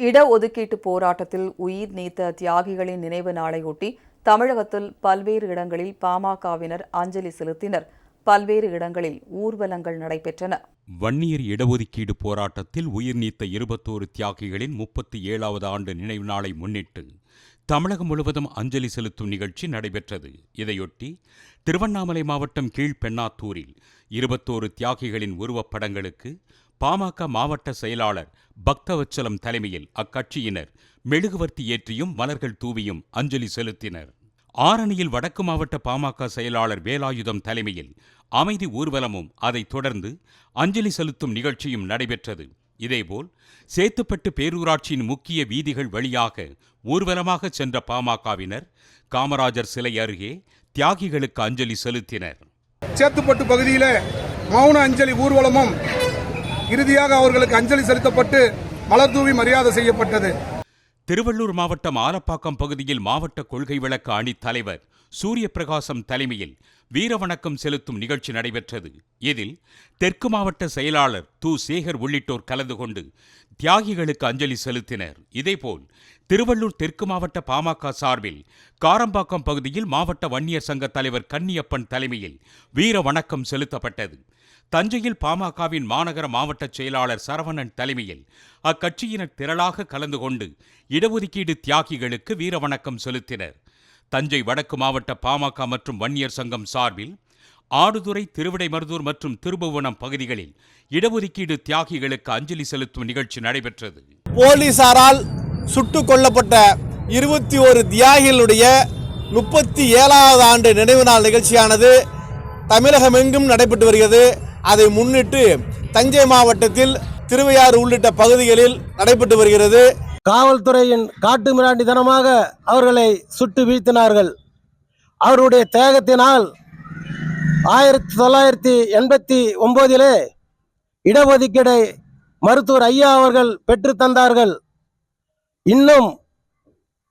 இடஒதுக்கீட்டு போராட்டத்தில் உயிர் நீத்த தியாகிகளின் நினைவு நாளையொட்டி தமிழகத்தில் பல்வேறு இடங்களில் பாமகவினர் அஞ்சலி செலுத்தினர். பல்வேறு இடங்களில் ஊர்வலங்கள் நடைபெற்றன. வன்னியர் இடஒதுக்கீடு போராட்டத்தில் உயிர் நீத்த இருபத்தோரு தியாகிகளின் முப்பத்தி ஏழாவது ஆண்டு நினைவு நாளை முன்னிட்டு தமிழகம் முழுவதும் அஞ்சலி செலுத்தும் நிகழ்ச்சி நடைபெற்றது. இதையொட்டி திருவண்ணாமலை மாவட்டம் கீழ்பெண்ணாத்தூரில் இருபத்தோரு தியாகிகளின் உருவப்படங்களுக்கு பாமக மாவட்ட செயலாளர் பக்தவச்சலம் தலைமையில் அக்கட்சியினர் மெழுகுவர்த்தி ஏற்றியும் மலர்கள் தூவியும் அஞ்சலி செலுத்தினர். ஆரணியில் வடக்கு மாவட்ட பாமக செயலாளர் வேலாயுதம் தலைமையில் அமைதி ஊர்வலமும் அதைத் தொடர்ந்து அஞ்சலி செலுத்தும் நிகழ்ச்சியும் நடைபெற்றது. இதேபோல் சேத்துப்பட்டு பேரூராட்சியின் முக்கிய வீதிகள் வழியாக ஊர்வலமாக சென்ற பாமகவினர் காமராஜர் சிலை அருகே தியாகிகளுக்கு அஞ்சலி செலுத்தினர். சேத்துப்பட்டு பகுதியில் மௌன அஞ்சலி ஊர்வலமும் இறுதியாக அவர்களுக்கு அஞ்சலி செலுத்தப்பட்டு மலர் தூவி மரியாதை செய்யப்பட்டது. திருவள்ளூர் மாவட்டம் ஆலப்பாக்கம் பகுதியில் மாவட்ட கொள்கை விளக்க அணித் தலைவர் சூரிய பிரகாசம் தலைமையில் வீரவணக்கம் செலுத்தும் நிகழ்ச்சி நடைபெற்றது. இதில் தெற்கு மாவட்ட செயலாளர் து. சேகர் உள்ளிட்டோர் கலந்து கொண்டு தியாகிகளுக்கு அஞ்சலி செலுத்தினர். இதேபோல் திருவள்ளூர் தெற்கு மாவட்ட பாமக சார்பில் காரம்பாக்கம் பகுதியில் மாவட்ட வன்னியர் சங்க தலைவர் கன்னியப்பன் தலைமையில் வீர வணக்கம் செலுத்தப்பட்டது. தஞ்சையில் பாமகவின் மாநகர மாவட்ட செயலாளர் சரவணன் தலைமையில் அக்கட்சியினர் திரளாக கலந்து கொண்டு இடஒதுக்கீடு தியாகிகளுக்கு வீரவணக்கம் செலுத்தினர். தஞ்சை வடக்கு மாவட்ட பாமக மற்றும் வன்னியர் சங்கம் சார்பில் ஆடுதுறை திருவிடைமருதூர் மற்றும் திருபுவனம் பகுதிகளில் இடஒதுக்கீடு தியாகிகளுக்கு அஞ்சலி செலுத்தும் நிகழ்ச்சி நடைபெற்றது. போலீசாரால் சுட்டுக் கொல்லப்பட்ட இருபத்தி ஒரு தியாகிகளுடைய முப்பத்தி ஏழாவது ஆண்டு நினைவு நாள் நிகழ்ச்சியானது தமிழகம் எங்கும் நடைபெற்று வருகிறது. அதை முன்னிட்டு தஞ்சை மாவட்டத்தில் திருவையாறு உள்ளிட்ட பகுதிகளில் நடைபெற்று வருகிறது. காவல்துறையின் காட்டு மிராண்டித்தனமாக அவர்களை சுட்டு வீழ்த்தினார்கள். அவருடைய தியாகத்தினால் ஆயிரத்தி தொள்ளாயிரத்தி எண்பத்தி ஒம்போதிலே இடஒதுக்கீடை மருத்துவர் ஐயா அவர்கள் பெற்று தந்தார்கள். இன்னும்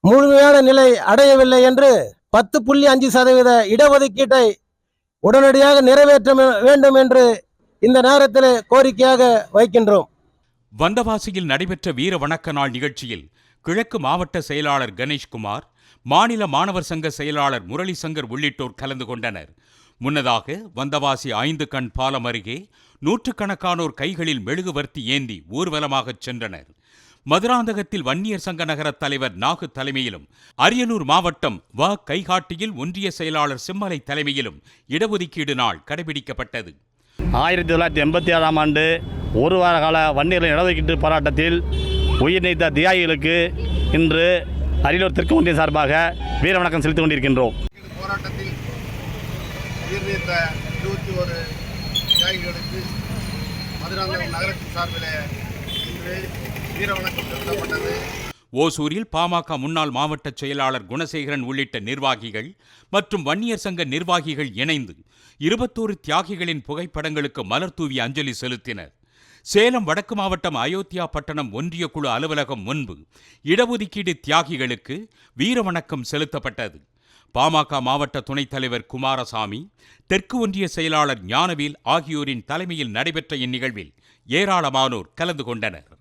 முழுமையான நிலை அடையவில்லை என்று பத்து புள்ளி அஞ்சு சதவீத இடஒதுக்கீட்டை உடனடியாக நிறைவேற்ற வேண்டும் என்று இந்த நேரத்தில் கோரிக்கையாக வைக்கின்றோம். வந்தவாசியில் நடைபெற்ற வீர வணக்க நாள் நிகழ்ச்சியில் கிழக்கு மாவட்ட செயலாளர் கணேஷ்குமார் மாநில மாணவர் சங்க செயலாளர் முரளி சங்கர் உள்ளிட்டோர் கலந்து கொண்டனர். முன்னதாக வந்தவாசி ஐந்து கண் பாலம் அருகே நூற்றுக்கணக்கானோர் கைகளில் மெழுகுவர்த்தி ஏந்தி ஊர்வலமாகச் சென்றனர். மதுராந்தகத்தில் வன்னியர் சங்க நகர தலைவர் நாகு தலைமையிலும் அரியலூர் மாவட்டம் வ. கைகாட்டியில் ஒன்றிய செயலாளர் சிம்மலை தலைமையிலும் இடஒதுக்கீடு நாள் கடைபிடிக்கப்பட்டது. ஆயிரத்தி தொள்ளாயிரத்தி எண்பத்தி ஏழாம் ஆண்டு ஒரு வார கால வன்னியர்களின் இடஒதுக்கீட்டு போராட்டத்தில் உயிர் நீத்த தியாகிகளுக்கு இன்று அரியலூர் தெற்கு ஒன்றிய சார்பாக வீர வணக்கம் செலுத்திக் கொண்டிருக்கின்றோம். போராட்டத்தில் உயிர் நீத்த இருபத்தி ஒரு தியாகிகளுக்கு மதுராந்தகம் நகரத்தின் சார்பில் இன்று வீர வணக்கம் செலுத்தப்பட்டது. ஓசூரில் பாமக முன்னாள் மாவட்ட செயலாளர் குணசேகரன் உள்ளிட்ட நிர்வாகிகள் மற்றும் வன்னியர் சங்க நிர்வாகிகள் இணைந்து இருபத்தோரு தியாகிகளின் புகைப்படங்களுக்கு மலர் தூவி அஞ்சலி செலுத்தினர். சேலம் வடக்கு மாவட்டம் அயோத்தியா பட்டணம் ஒன்றிய குழு அலுவலகம் முன்பு இடஒதுக்கீடு தியாகிகளுக்கு வீரவணக்கம் செலுத்தப்பட்டது. பாமக மாவட்ட துணைத் தலைவர் குமாரசாமி தெற்கு ஒன்றிய செயலாளர் ஞானவேல் ஆகியோரின் தலைமையில் நடைபெற்ற இந்நிகழ்வில் ஏராளமானோர் கலந்து கொண்டனர்.